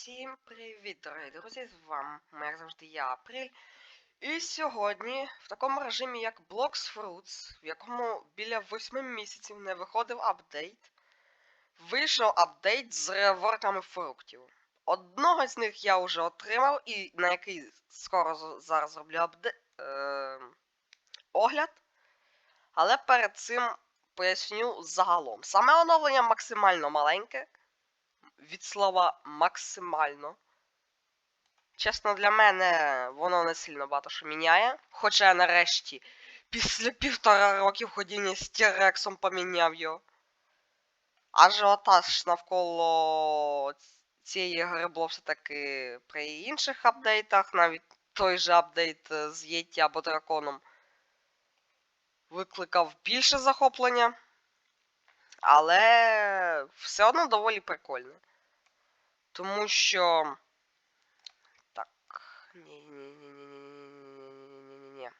Всім привіт, дорогі друзі! З вами, як завжди, я Апрель. І сьогодні, в такому режимі, як Blocks Fruits, в якому біля 8 місяців не виходив апдейт, вийшов апдейт з реворками фруктів. Одного з них я вже отримав, і на який скоро зараз роблю апде... е... огляд. Але перед цим поясню загалом. Саме оновлення максимально маленьке від слова максимально. Чесно, для мене воно не сильно багато що міняє. Хоча я нарешті після півтора років ходіння з Тірексом поміняв його. Ажіотаж навколо цієї гри було все-таки при інших апдейтах, навіть той же апдейт е, з Єті або Драконом викликав більше захоплення. Але все одно доволі прикольно. Тому що. Так. ні-ні-ні-ні-ні-ні-ні-ні-ні-ні-ні-ні.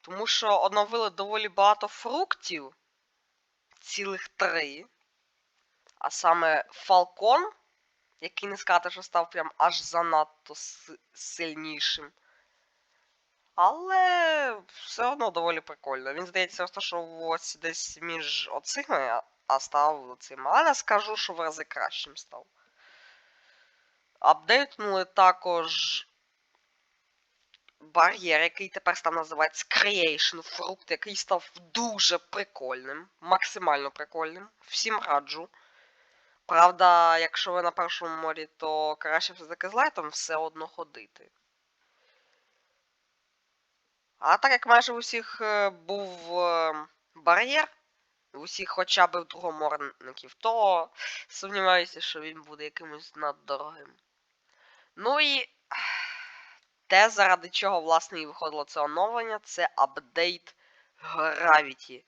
Тому що оновили доволі багато фруктів. Цілих три. А саме Фалкон, який не сказати, що став прям аж занадто сильнішим. Але все одно доволі прикольно. Він здається, що ось десь між оцими а- став цим. Але не скажу, що в рази кращим став. Апдейтнули також бар'єр, який тепер став називатися Creation Fruit, який став дуже прикольним, максимально прикольним. Всім раджу. Правда, якщо ви на першому морі, то краще все-таки з лайтом все одно ходити. А так як майже у всіх е, був е, бар'єр, у всіх хоча б другоморників, то сумніваюся, що він буде якимось наддорогим. Ну і те, заради чого, власне, і виходило це оновлення, це апдейт Gravity.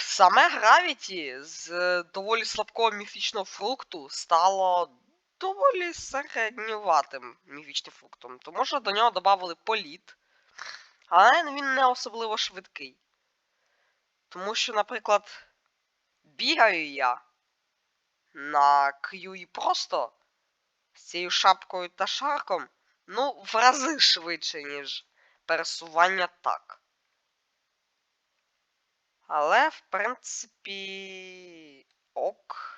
Саме Gravity з доволі слабкого міфічного фрукту стало доволі середньоватим міфічним фруктом, тому що до нього додали політ, але він не особливо швидкий. Тому що, наприклад, бігаю я на К'юї просто з цією шапкою та шарком, ну, в рази швидше, ніж пересування так. Але, в принципі, ок.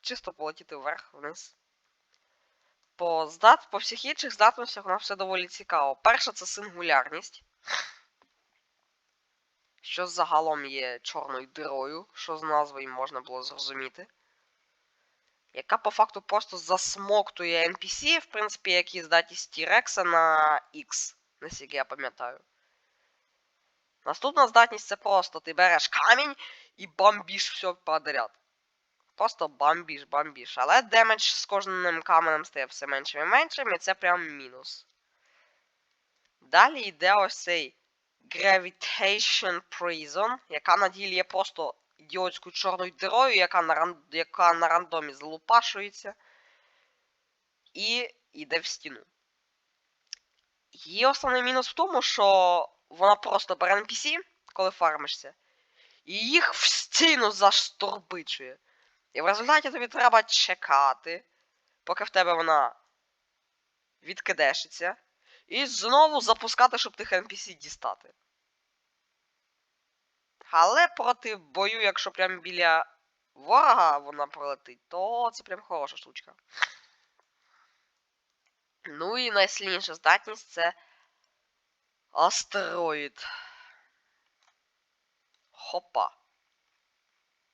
Чисто полетіти вверх, вниз. По здат, по всіх інших здатностях воно все доволі цікаво. Перше це сингулярність. Що загалом є чорною дирою, що з назвою можна було зрозуміти. Яка по факту просто засмоктує NPC, в принципі, які здатність T-Rex на X, наскільки я пам'ятаю. Наступна здатність це просто ти береш камінь і бомбіш все подряд. Просто бомбіш, бомбіш. Але демедж з кожним каменем стає все меншим і меншим, і це прям мінус. Далі йде ось цей Gravitation Prison, яка на ділі є просто ідіотською чорною дирою, яка на, ран... яка на рандомі залупашується. І йде в стіну. Її основний мінус в тому, що вона просто бере NPC, коли фармишся, і їх в стіну заштурбичує. І в результаті тобі треба чекати, поки в тебе вона відкидешиться, і знову запускати, щоб тих NPC дістати. Але проти бою, якщо прям біля ворога вона пролетить, то це прям хороша штучка. Ну і найсильніша здатність це астероїд. Хопа.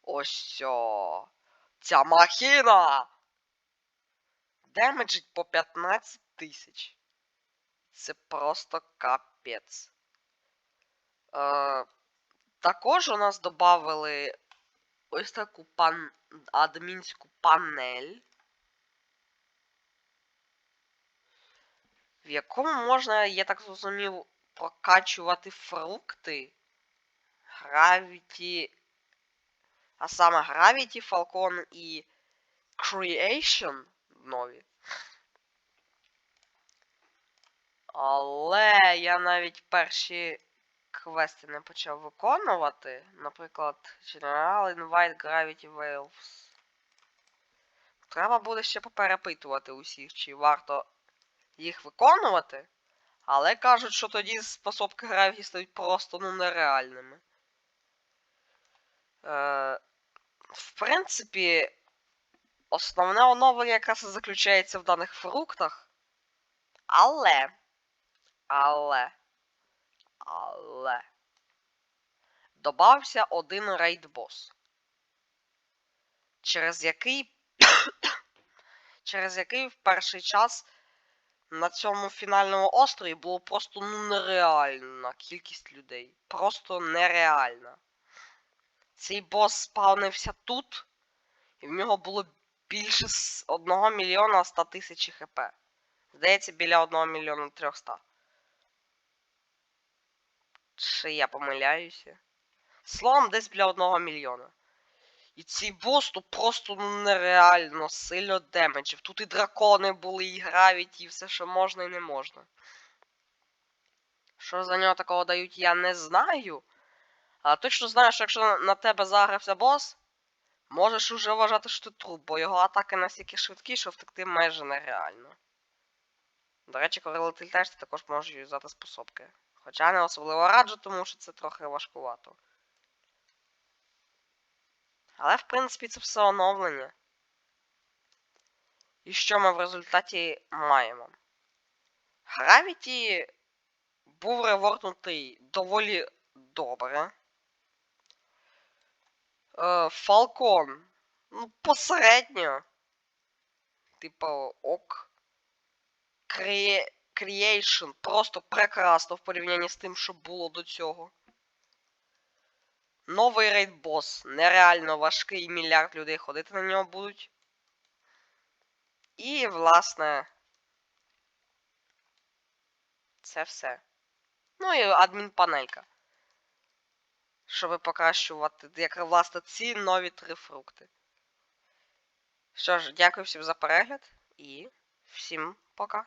Ось ця. Ця махіна. Демеджить по 15 тисяч. Це просто капець. Е, також у нас додали ось таку пан... адмінську панель. В якому можна, я так зрозумів, прокачувати фрукти. Gravity. А саме Gravity, Falcon і Creation нові. Але я навіть перші квести не почав виконувати, наприклад, General Invite Gravity Waves. Треба буде ще поперепитувати усіх, чи варто їх виконувати. Але кажуть, що тоді способки гравіті стають просто ну нереальними. Е, в принципі, основне оновлення якраз і заключається в даних фруктах. Але. Але. Але. Добавився один рейд бос. Через який. через який в перший час на цьому фінальному острові було просто ну нереальна кількість людей. Просто нереальна. Цей бос спавнився тут, і в нього було більше 1 мільйона 100 тисяч хп. Здається, біля 1 мільйона 300. Чи я помиляюся? Словом, десь біля 1 мільйона. І цей бос тут просто ну, нереально сильно демеджив. Тут і дракони були, і гравіті, і все, що можна і не можна. Що за нього такого дають, я не знаю. Але точно знаю, що якщо на тебе загрався бос, можеш уже вважати, що ти труп, бо його атаки настільки швидкі, що втекти майже нереально. До речі, коли летиш, ти також можеш юзати способки. Хоча не особливо раджу, тому що це трохи важкувато. Але, в принципі, це все оновлення. І що ми в результаті маємо? Gravity був реворкнутий доволі добре. Falcon. Ну, посередньо. Типу, ок. Crea- Creation просто прекрасно в порівнянні з тим, що було до цього. Новий рейд-бос. Нереально важкий мільярд людей ходити на нього будуть. І, власне. Це все. Ну і адмінпанелька. Щоб покращувати, як власне, ці нові три фрукти. Що ж, дякую всім за перегляд і всім пока.